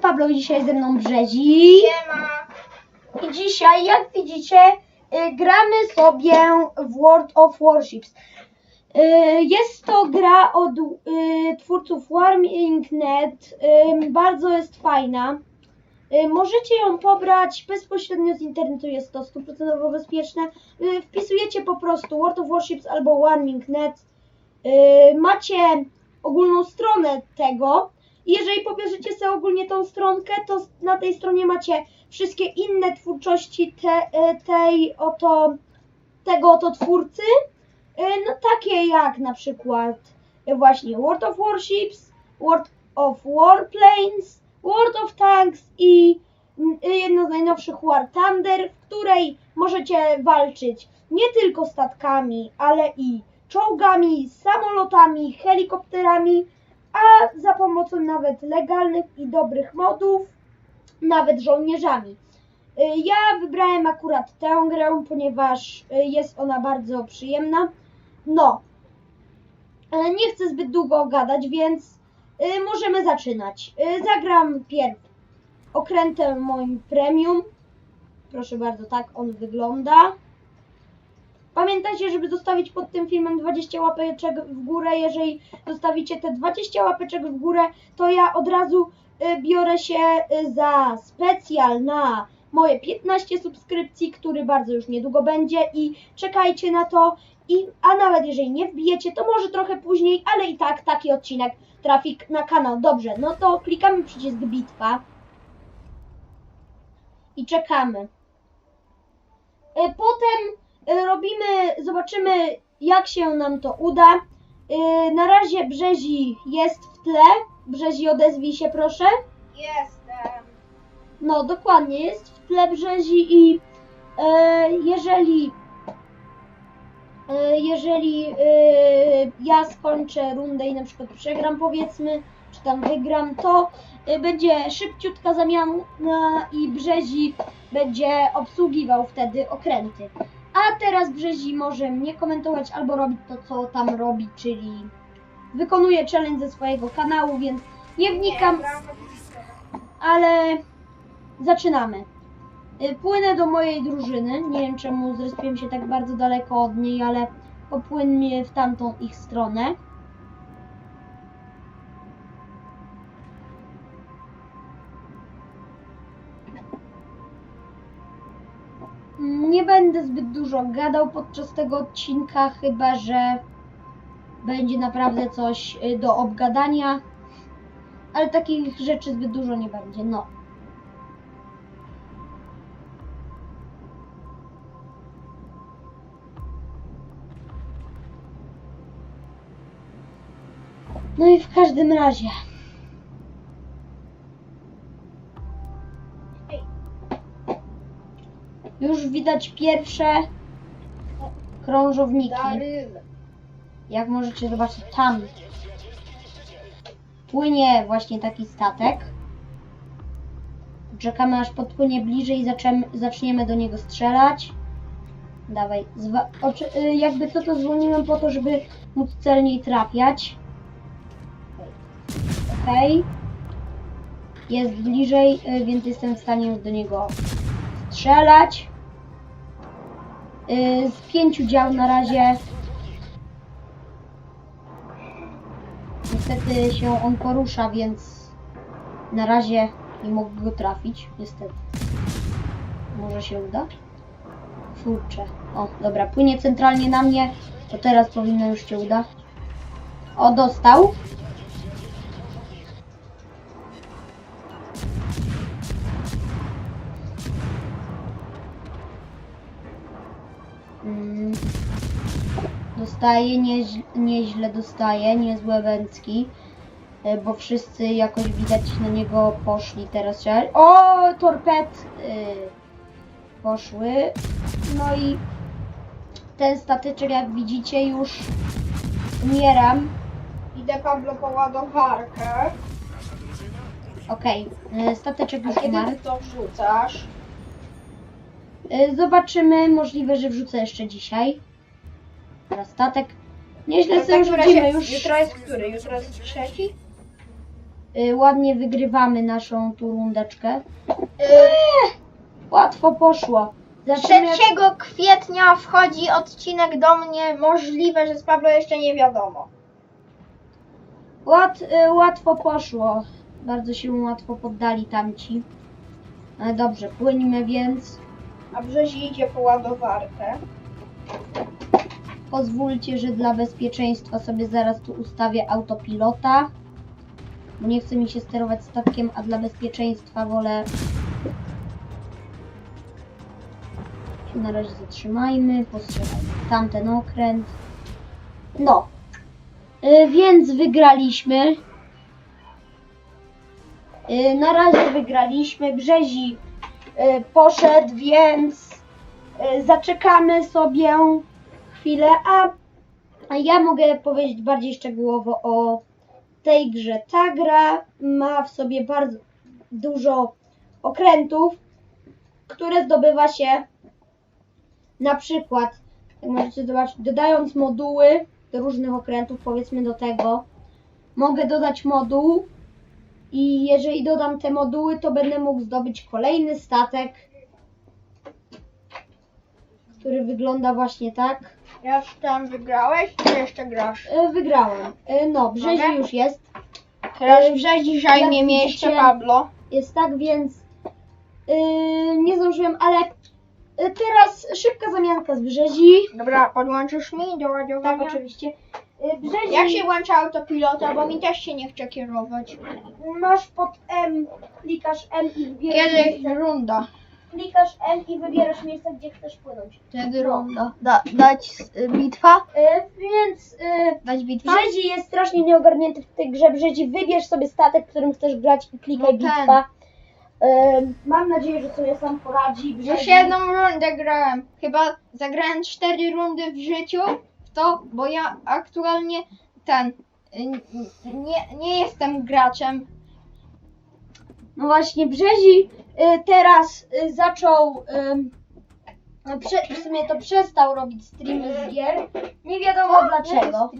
Pablo, dzisiaj ze mną Brzezi. Siema. I dzisiaj, jak widzicie, y, gramy sobie w World of Warships. Y, Jest to gra od y, twórców Warming.net. Y, Bardzo jest fajna. Y, Możecie ją pobrać bezpośrednio z internetu, jest to 100% bezpieczne. Y, Wpisujecie po prostu World of Warships albo Warming.net. Y, Macie ogólną stronę tego. Jeżeli pobierzecie sobie ogólnie tą stronkę, to na tej stronie macie wszystkie inne twórczości te, e, tej oto, tego oto twórcy. E, No takie jak na przykład e, właśnie World of Warships, World of Warplanes, World of Tanks i mm, jedno z najnowszych War Thunder, w której możecie walczyć nie tylko statkami, ale i czołgami, samolotami, helikopterami, a za pomocą nawet legalnych i dobrych modów, nawet żołnierzami. Y, Ja wybrałem akurat tę grę, ponieważ y, jest ona bardzo przyjemna. No, E, nie chcę zbyt długo gadać, więc y, możemy zaczynać. Y, Zagram pierw okrętem moim premium. Proszę bardzo, tak on wygląda. Pamiętajcie, żeby zostawić pod tym filmem 20 łapeczek w górę. Jeżeli zostawicie te 20 łapeczek w górę, to ja od razu y, biorę się y, za specjal na moje 15 subskrypcji, który bardzo już niedługo będzie i czekajcie na to. I, a nawet jeżeli nie wbijecie, to może trochę później, ale i tak taki odcinek trafi na kanał. Dobrze, no to klikamy przycisk bitwa i czekamy. Y, Potem robimy, zobaczymy jak się nam to uda. Y, Na razie Brzezi jest w tle. Brzezi odezwij się proszę. Jestem. No dokładnie, jest w tle Brzezi i e, jeżeli e, jeżeli e, ja skończę rundę i na przykład przegram powiedzmy, czy tam wygram, to e, będzie szybciutka zamiana i Brzezi będzie obsługiwał wtedy okręty. A teraz Brzezi może mnie komentować albo robić to, co tam robi, czyli wykonuje challenge ze swojego kanału, więc nie wnikam, ale zaczynamy. Y, Płynę do mojej drużyny. Nie wiem czemu zrespiłem się tak bardzo daleko od niej, ale popłynie w tamtą ich stronę. Nie będę zbyt dużo gadał podczas tego odcinka, chyba że będzie naprawdę coś y, do obgadania. Ale takich rzeczy zbyt dużo nie będzie, no. No i w każdym razie. Ej. Już widać pierwsze krążowniki. Jak możecie zobaczyć tam płynie właśnie taki statek. Czekamy aż podpłynie bliżej i zaczem, zaczniemy do niego strzelać. Dawaj, zwa, oczy, y, jakby co to zwolniłem po to, żeby móc celniej trafiać. Okej. Jest bliżej, y, więc jestem w stanie już do niego strzelać. Y, Z pięciu dział na razie Niestety się on porusza, więc na razie nie mogę go trafić, niestety. Może się uda? Kurczę. O, dobra, płynie centralnie na mnie, to teraz powinno już się uda. O, dostał. Dostaje, nieźle, nieźle dostaje, niezłe węcki, e, bo wszyscy jakoś widać na niego poszli teraz. O, torped y, poszły. No i ten statyczek, jak widzicie, już umieram. Idę Pablo po ładowarkę. Okej, y, stateczek A już kiedy umarł. ty to wrzucasz? Zobaczymy, możliwe, że wrzucę jeszcze dzisiaj. Teraz statek. Nieźle sobie już widzimy, już Jutro jest który? Jutro jest trzeci? y, ładnie wygrywamy naszą tu rundeczkę. Y, Łatwo poszło. Zaczynamy... 3 kwietnia wchodzi odcinek do mnie. Możliwe, że z Pablo jeszcze nie wiadomo. Łat, y, łatwo poszło. Bardzo się łatwo poddali tamci. Ale dobrze, płyńmy więc. A Brzezi idzie po ładowarkę. Pozwólcie, że dla bezpieczeństwa sobie zaraz tu ustawię autopilota. Bo nie chce mi się sterować statkiem, a dla bezpieczeństwa wolę się na razie zatrzymajmy, postrzelajmy tamten okręt. No, Y, więc wygraliśmy. Y, Na razie wygraliśmy. Brzezi y, poszedł, więc y, zaczekamy sobie chwilę, a, ja mogę powiedzieć bardziej szczegółowo o tej grze. Ta gra ma w sobie bardzo dużo okrętów, które zdobywa się na przykład, jak możecie zobaczyć, dodając moduły do różnych okrętów, powiedzmy do tego, mogę dodać moduł i jeżeli dodam te moduły, to będę mógł zdobyć kolejny statek, który wygląda właśnie tak. Ja tam wygrałeś, czy jeszcze grasz? E, Wygrałem. E, No, Brzezie Mogę? już jest. Teraz Y, Brzezi jak zajmie miejsce widzicie- Pablo. Jest tak, więc yy, nie zdążyłem, ale teraz szybka zamianka z Brzezi. Dobra, podłączysz mi do Tak, ładowania? oczywiście. Yy, Brzezi, Jak się włącza autopilota, bo mi też się nie chce kierować. masz pod M, klikasz M i wybierasz Kiedy runda? Klikasz M i wybierasz miejsce, gdzie chcesz płynąć. Wtedy No. runda. Da, dać y, bitwa? Yy, więc yy, Dać bitwa? Brzezi jest strasznie nieogarnięty w tej grze. Brzezi, wybierz sobie statek, którym chcesz grać i klikaj No ten. bitwa. Yy, mam nadzieję, że sobie sam poradzi. Już Brzezi. jedną rundę grałem. Chyba zagrałem cztery rundy w życiu w to, bo ja aktualnie ten y, n- nie, nie jestem graczem. No właśnie, Brzezi y, teraz y, zaczął, prze, w sumie to przestał robić streamy z gier. Nie wiadomo dlaczego.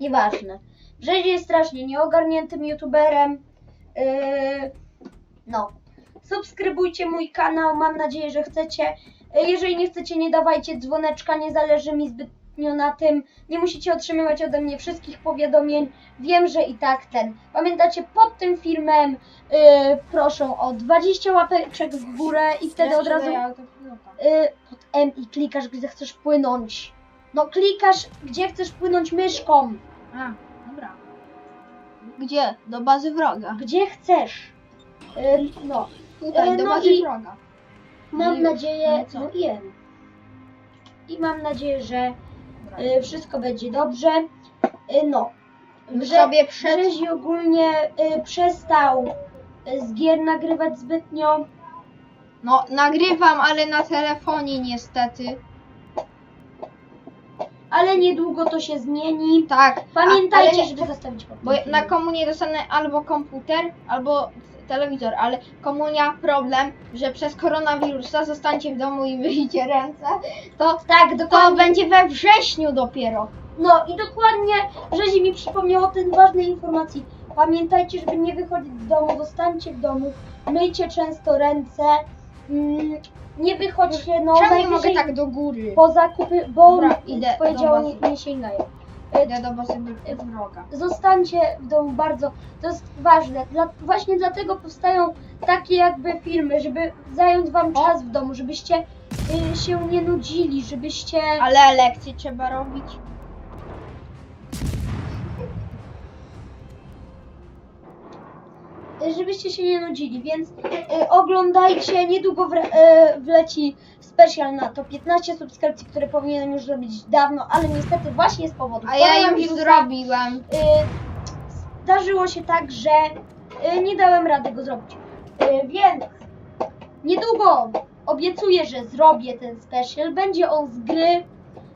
Nieważne. Brzezi jest strasznie nieogarniętym youtuberem. No. Subskrybujcie mój kanał, mam nadzieję, że chcecie. Jeżeli nie chcecie, nie dawajcie dzwoneczka, nie zależy mi zbytnio na tym. Nie musicie otrzymywać ode mnie wszystkich powiadomień. Wiem, że i tak ten. Pamiętacie, pod tym filmem yy, proszę o 20 łapeczek w górę i wtedy od razu yy, pod M i klikasz, gdzie chcesz płynąć. No klikasz, gdzie chcesz płynąć myszką. A, dobra. Gdzie? Do bazy wroga. Gdzie chcesz. Yy, no, Tutaj, E, do no bazy i- wroga. mam już. nadzieję, No i co? no i M. I mam nadzieję, że yy, wszystko będzie dobrze. Yy, no, Brze- sobie przed... Brzezi ogólnie yy, przestał z gier nagrywać zbytnio. No, nagrywam, ale na telefonie niestety. Ale niedługo to się zmieni. Tak. Pamiętajcie, a, żeby zostawić pod Bo na komunie dostanę albo komputer, albo telewizor, ale komunia problem, że przez koronawirusa zostańcie w domu i myjcie ręce, to, Tak, to dokładnie. będzie we wrześniu dopiero. No i dokładnie Rzezi mi przypomniał o tej ważnej informacji. Pamiętajcie, żeby nie wychodzić z domu, zostańcie w domu, myjcie często ręce, mm, nie wychodźcie, no Czemu nie mogę najwyżej tak do góry? po zakupy, bo Dobra, idę do bazy. nie, nie sięgają. Idę do bazy wroga. Zostańcie w domu bardzo, to jest ważne. Dla, właśnie dlatego powstają takie jakby filmy, żeby zająć wam czas w domu, żebyście y, się nie nudzili, żebyście... Ale lekcje trzeba robić. żebyście się nie nudzili, więc y, oglądajcie, niedługo wre, y, wleci specjal na to 15 subskrypcji, które powinienem już zrobić dawno, ale niestety właśnie z powodu A ja już koronawirusa, zrobiłem. y, zdarzyło się tak, że y, nie dałem rady go zrobić. Y, więc niedługo obiecuję, że zrobię ten special. Będzie on z gry,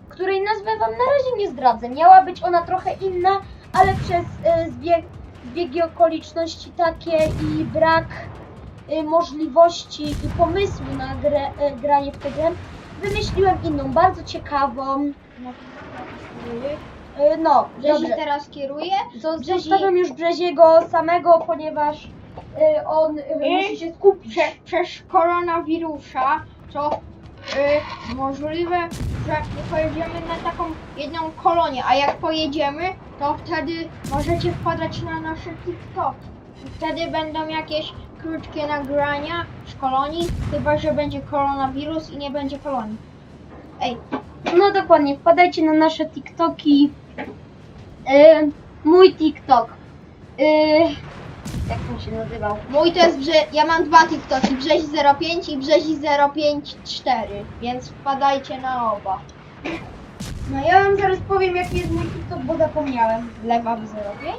której nazwę wam na razie nie zdradzę. Miała być ona trochę inna, ale przez y, zbieg, zbiegi okoliczności takie i brak możliwości i pomysłu na grę, y, granie w tę grę, wymyśliłem inną, bardzo ciekawą. Y, no, Brzezi dobrze. teraz kieruje. Brzezi- Zostawiam już Brzeziego samego, ponieważ y, on y, musi się skupić. Prze, przez koronawirusa to y, możliwe, że nie pojedziemy na taką jedną kolonię, a jak pojedziemy, to wtedy możecie wpadać na nasze TikTok. Wtedy będą jakieś krótkie nagrania z kolonii, chyba że będzie koronawirus i nie będzie kolonii. Ej, No dokładnie, wpadajcie na nasze TikToki. Y, mój TikTok. Y, jak on się nazywał? mój to jest brze... Ja mam dwa TikToki, Brzezi 05 i Brzezi 054, więc wpadajcie na oba. No ja wam zaraz powiem jaki jest mój TikTok, bo zapomniałem. Lewa w 05?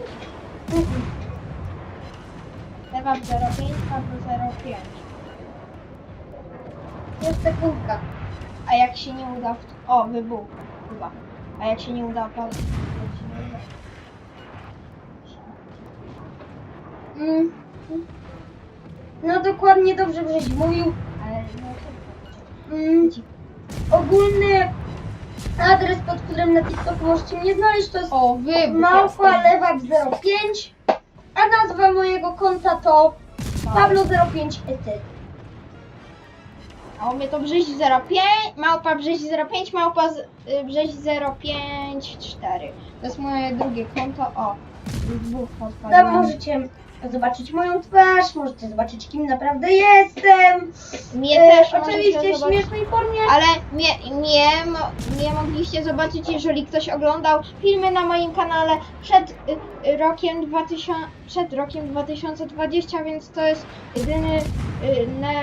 W 05, Pawlo 05. Jest sekundka. A jak się nie uda w... O, wybuch chyba. A jak się nie uda, uda- Mm. No dokładnie dobrze żeś mówił. Ale no Mm. Ogólny adres, pod którym na TikToku możecie mnie znaleźć to jest O, Małpa. Lewak 05, a nazwa mojego konta to Pablo05 ety. A u mnie to brzeź 05, małpa brzeź 05, małpa z, y, brzeź 054. To jest moje drugie konto. O, dwóch Tam odpadłem. możecie zobaczyć moją twarz, możecie zobaczyć kim naprawdę jestem. Mnie E, też możecie oczywiście w zobaczyć. śmiesznej formie. Ale mnie, mnie, mo- mnie mogliście zobaczyć, jeżeli ktoś oglądał filmy na moim kanale przed y, y, rokiem 2000, przed rokiem 2020, więc to jest jedyne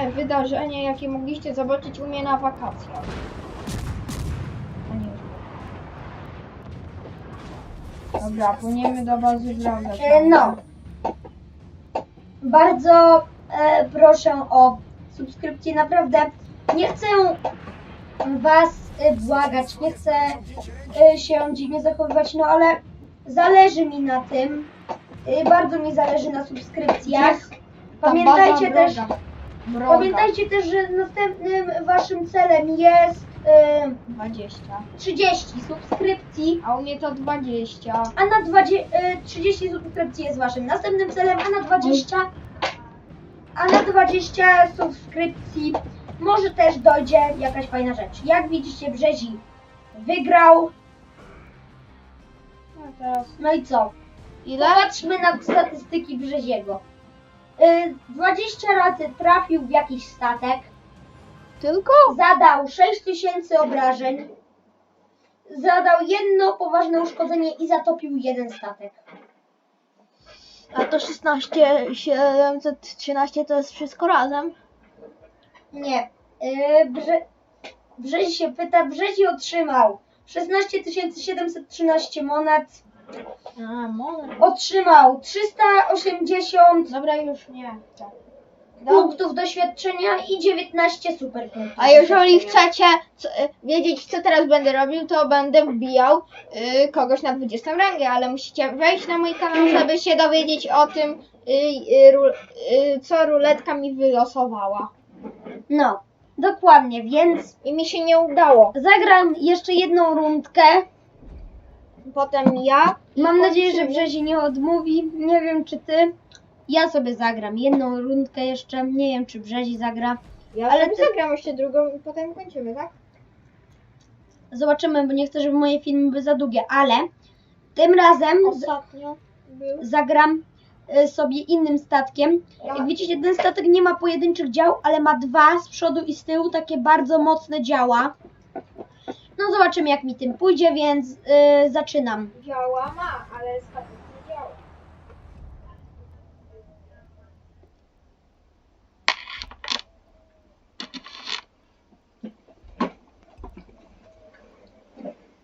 y, wydarzenie, jakie mogliście zobaczyć u mnie na wakacjach. A nie. Dobra, płyniemy do bazy Braga. E, no. Bardzo e, proszę o subskrypcję, naprawdę nie chcę was e, błagać, nie chcę e, się dziwnie zachowywać, no ale zależy mi na tym, e, bardzo mi zależy na subskrypcjach. Pamiętajcie też, pamiętajcie też, że następnym waszym celem jest e, 20. 30 subskrypcji. A u mnie to 20. A na 20, e, 30 subskrypcji jest waszym następnym celem, a na 20 a na 20 subskrypcji może też dojdzie jakaś fajna rzecz. Jak widzicie Brzezi wygrał. No teraz No i co? ile? Popatrzmy na statystyki Brzeziego. Y, 20 razy trafił w jakiś statek, Tylko? zadał 6000 obrażeń, zadał jedno poważne uszkodzenie i zatopił jeden statek. A to 16, 713 to jest wszystko razem? Nie. Yy, Brze... Brzezi się pyta, Brzezi otrzymał 16 713 monet, A, może. otrzymał 380 Dobra, już nie chcę. Punktów doświadczenia i 19 super punktów. A jeżeli doświadczenia. chcecie co, y, wiedzieć, co teraz będę robił, to będę wbijał y, kogoś na 20 rangę, ale musicie wejść na mój kanał, żeby się dowiedzieć o tym, y, y, ru, y, co ruletka mi wylosowała. No, dokładnie, więc I mi się nie udało. zagram jeszcze jedną rundkę. Potem ja. Mam nadzieję, że. Brzezi nie odmówi. Nie wiem, czy ty. Ja sobie zagram jedną rundkę jeszcze. Nie wiem, czy Brzezi zagra. Ja ale ale ty- zagram jeszcze drugą i potem kończymy, tak? Zobaczymy, bo nie chcę, żeby moje filmy były za długie, ale tym razem z- Ostatnio był. zagram y, sobie innym statkiem. Ja- Jak widzicie, ten statek nie ma pojedynczych dział, ale ma dwa z przodu i z tyłu, takie bardzo mocne działa. No zobaczymy jak mi tym pójdzie, więc y, zaczynam. Działa ma, ale statek nie działa.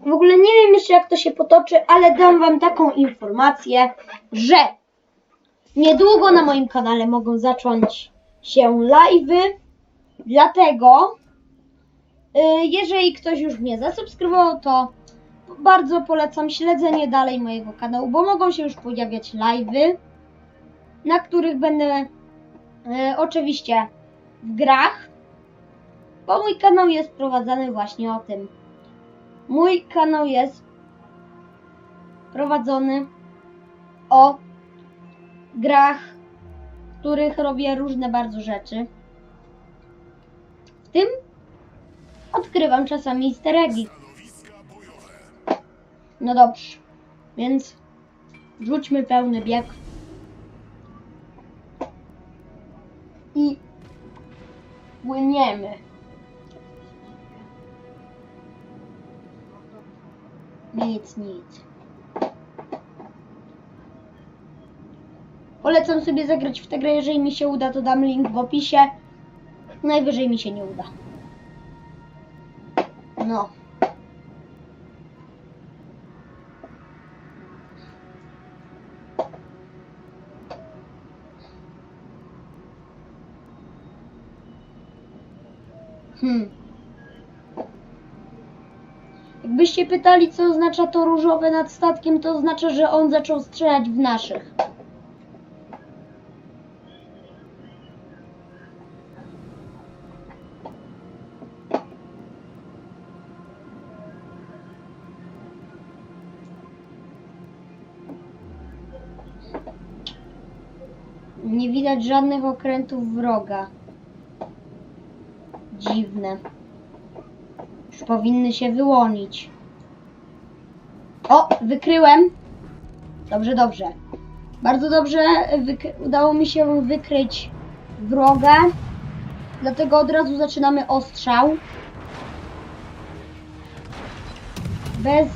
W ogóle nie wiem jeszcze jak to się potoczy, ale dam wam taką informację, że niedługo na moim kanale mogą zacząć się live'y, dlatego y, jeżeli ktoś już mnie zasubskrybował, to bardzo polecam śledzenie dalej mojego kanału, bo mogą się już pojawiać live'y, na których będę y, oczywiście w grach, bo mój kanał jest prowadzony właśnie o tym. Mój kanał jest prowadzony o grach, w których robię różne bardzo rzeczy. W tym odkrywam czasami easter. No dobrze, więc rzućmy pełny bieg. I płyniemy. Nic, nic. Polecam sobie zagrać w tę grę, jeżeli mi się uda, to dam link w opisie. Najwyżej mi się nie uda. No. Hmm. Jakbyście pytali, co oznacza to różowe nad statkiem, to oznacza, że on zaczął strzelać w naszych. Nie widać żadnych okrętów wroga. Dziwne. Już powinny się wyłonić. O, wykryłem. Dobrze, dobrze. Bardzo dobrze udało mi się wykryć wroga. Dlatego od razu zaczynamy ostrzał. Bez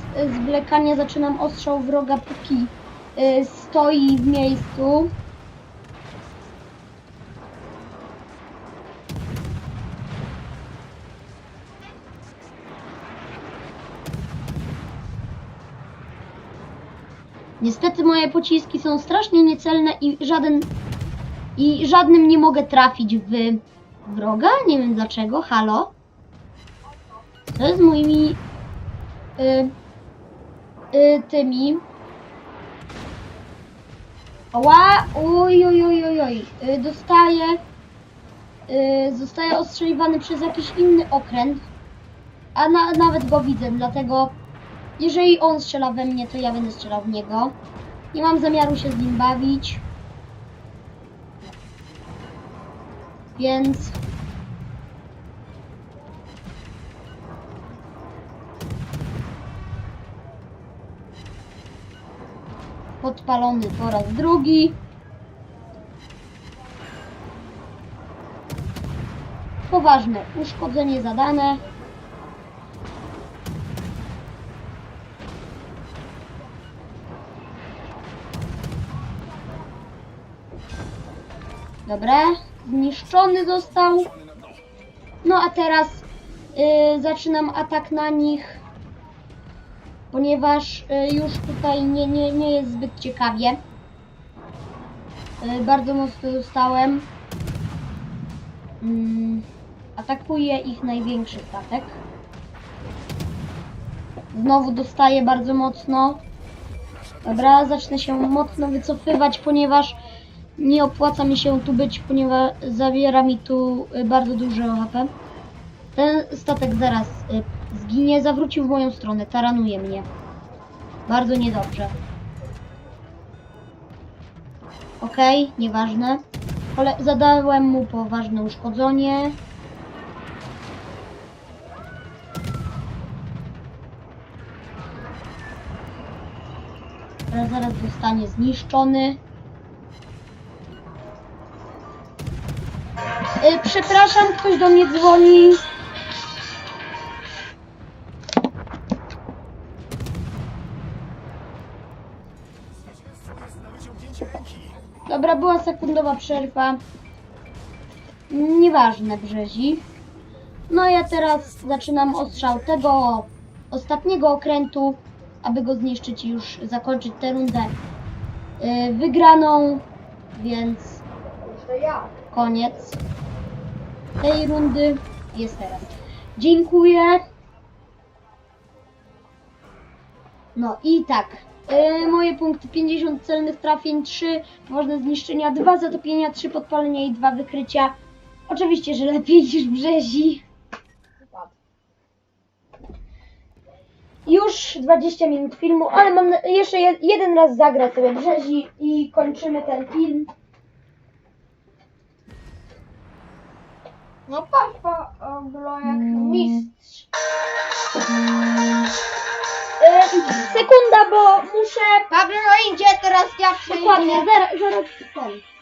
zwlekania zaczynam ostrzał wroga, póki y, stoi w miejscu. Moje pociski są strasznie niecelne i żaden i żadnym nie mogę trafić w wroga. Nie wiem dlaczego. Halo? Co jest z moimi y, y, tymi? Oła! Oj, oj, oj, oj, oj. Y, dostaję y, zostaje ostrzeliwany przez jakiś inny okręt. A na, nawet go widzę, dlatego jeżeli on strzela we mnie, to ja będę strzelał w niego. Nie mam zamiaru się z nim bawić. Więc... Podpalony po raz drugi. Poważne uszkodzenie zadane. Dobra, zniszczony został. No a teraz y, zaczynam atak na nich, ponieważ y, już tutaj nie, nie, nie jest zbyt ciekawie. Y, bardzo mocno dostałem. Mm, atakuje ich największy statek. Znowu dostaję bardzo mocno. Dobra, zacznę się mocno wycofywać, ponieważ nie opłaca mi się tu być, ponieważ zabiera mi tu y, bardzo dużo HP. Ten statek zaraz y, zginie, zawrócił w moją stronę, taranuje mnie. Bardzo niedobrze. Okej, nieważne. Kole zadałem mu poważne uszkodzenie. Zaraz zostanie zniszczony. Y, przepraszam, ktoś do mnie dzwoni. Dobra, była sekundowa przerwa. Nieważne, brzezi. No ja teraz zaczynam ostrzał tego ostatniego okrętu, aby go zniszczyć i już zakończyć tę rundę y, wygraną, więc koniec tej rundy jest teraz. Dziękuję. No i tak. Yy, moje punkty 50 celnych trafień, 3 poważne zniszczenia, 2 zatopienia, 3 podpalenia i 2 wykrycia. Oczywiście, że lepiej niż brzezi. Już 20 minut filmu, ale mam jeszcze je, jeden raz zagrać sobie brzezi i kończymy ten film. No patrz, pa, Oglo, jak mistrz. E, sekunda, bo muszę... Dobrze, no idzie, teraz ja przejdę. Dokładnie, zaraz, zaraz ten.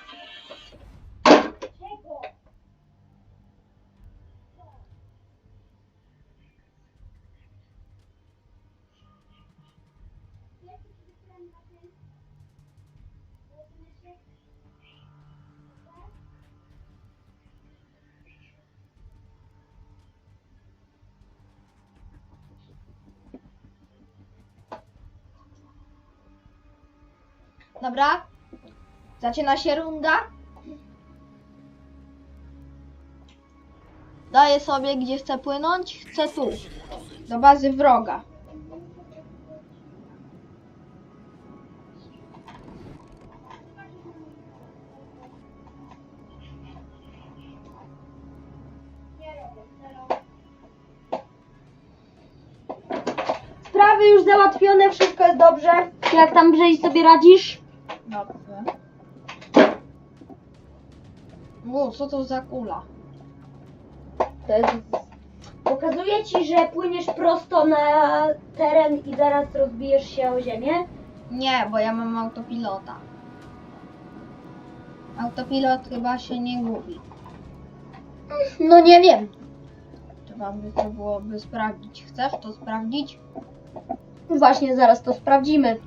Dobra. Zaczyna się runda. Daję sobie, gdzie chcę płynąć. Chcę tu. Do bazy wroga. Sprawy już załatwione, wszystko jest dobrze. Jak tam Brzezi sobie radzisz? O, co to za kula? To jest... Pokazuję ci, że płyniesz prosto na teren i zaraz rozbijesz się o ziemię. Nie, bo ja mam autopilota. Autopilot chyba się nie gubi. No nie wiem. Trzeba by to byłoby sprawdzić. Chcesz to sprawdzić? Właśnie zaraz to sprawdzimy.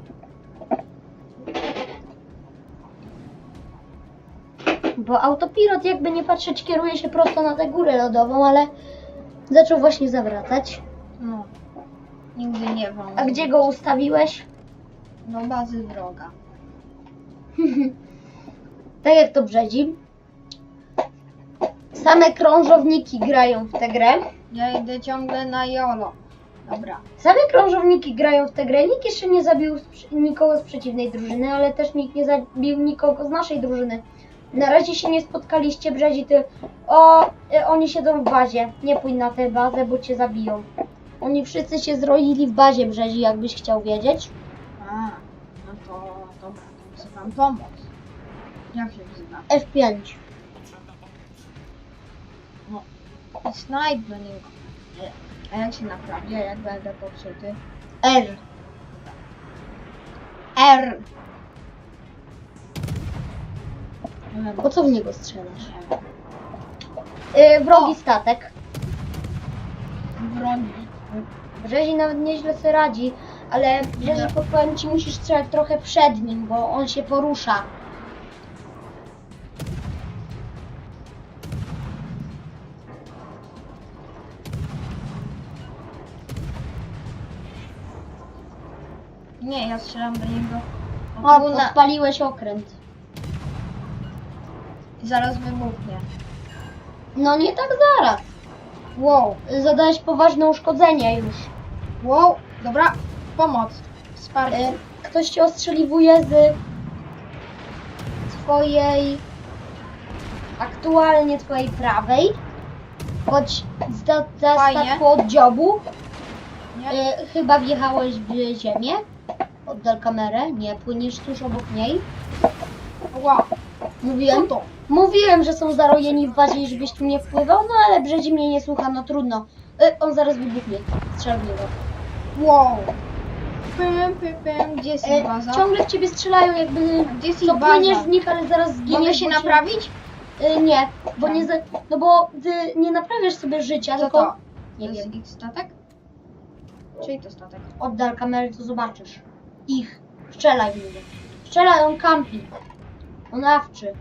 Bo autopilot jakby nie patrzeć kieruje się prosto na tę górę lodową, ale zaczął właśnie zawracać. No. Nigdy nie wam. A gdzie go ustawiłeś? Do bazy wroga. Tak jak to brzedzi. Same krążowniki grają w tę grę. Ja idę ciągle na jolo. Dobra. Same krążowniki grają w tę grę. Nikt jeszcze nie zabił nikogo z przeciwnej drużyny, ale też nikt nie zabił nikogo z naszej drużyny. Na razie się nie spotkaliście, Brzezi, ty... O, y, oni siedzą w bazie. Nie pójdź na tę bazę, bo cię zabiją. Oni wszyscy się zroili w bazie, Brzezi, jakbyś chciał wiedzieć. A, no to dobra, to chcę wam pomóc. Jak się wzywa? F5. No. Do niego. E, A jak się naprawia, jak będę popsuty? R. R. Po co w niego strzelasz? nie wiem. Y, wrogi statek. Broni. Brzezi nawet nieźle sobie radzi, ale Brzezi Nie. podpowiem ci musisz strzelać trochę przed nim, bo on się porusza. Nie, ja strzelam do niego. O, O, na... odpaliłeś okręt. Zaraz wybuchnie. No nie tak zaraz. Wow, Zadałeś poważne uszkodzenia już. wow, dobra, pomoc, wsparcie. Y, Ktoś cię ostrzeliwuje z twojej aktualnie twojej prawej. Choć za, za Fajnie. statku od dziobu. Nie? Y, chyba wjechałeś w ziemię. Oddal kamerę. Nie, płyniesz tuż obok niej. Wow, Mówiłem, to? mówiłem, że są zarojeni w bazie i żebyś tu nie wpływał, no ale Brzezi mnie nie słucha, no trudno. Y, on zaraz wybuchnie. Strzel w niego. Wow. Pym, pym, pym, gdzie jest ich Y, baza? ciągle w ciebie strzelają, jakby Gdzie jest ich płyniesz w nich, ale zaraz zginiesz. Mogę się bo cię- naprawić? Y, nie, bo Tak. nie, za, no bo ty nie naprawiasz sobie życia, Co tylko to? nie to wiem. jest ich statek? Czyj to statek? oddal kamery, to zobaczysz. Ich. Strzelaj w niego. Strzelaj, on kampi. On awczy.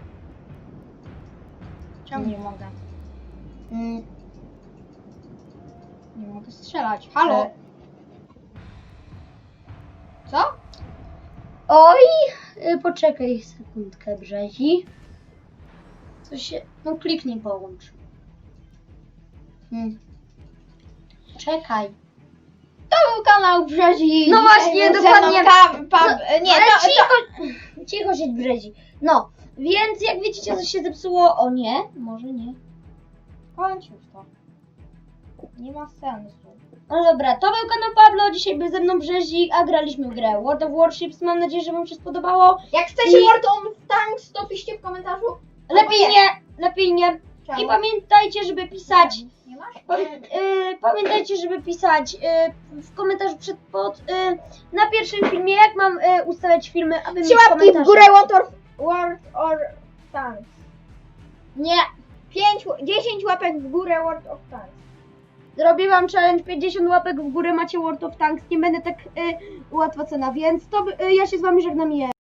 Czemu nie mogę? Mm, Nie mogę strzelać. Halo? E. Co? Oj, y, poczekaj sekundkę, Brzezi. Coś się, no kliknij połącz. Hmm. Czekaj. To był kanał Brzezi. No właśnie, dokładnie. pam, Co- nie, to, to, cicho, siedź Brzezi. No, więc jak widzicie, coś się zepsuło. O nie, może nie. Kończ już to. Nie ma sensu. No dobra, to był kanał Pablo, dzisiaj był ze mną Brzezik, a graliśmy w grę World of Warships. Mam nadzieję, że wam się spodobało. Jak chcecie I- World of Tanks, to piszcie w komentarzu. Lepiej nie, lepiej nie. I pamiętajcie, żeby pisać Pamię- y, pamiętajcie, żeby pisać y, w komentarzu przed pod, na pierwszym filmie, jak mam ustawiać filmy, aby mieć łapki w górę World of, World of Tanks. Nie, 5, 10 łapek w górę World of Tanks. zrobię wam challenge 50 łapek w górę, macie World of Tanks, nie będę tak łatwo cena, więc to ja się z wami żegnam i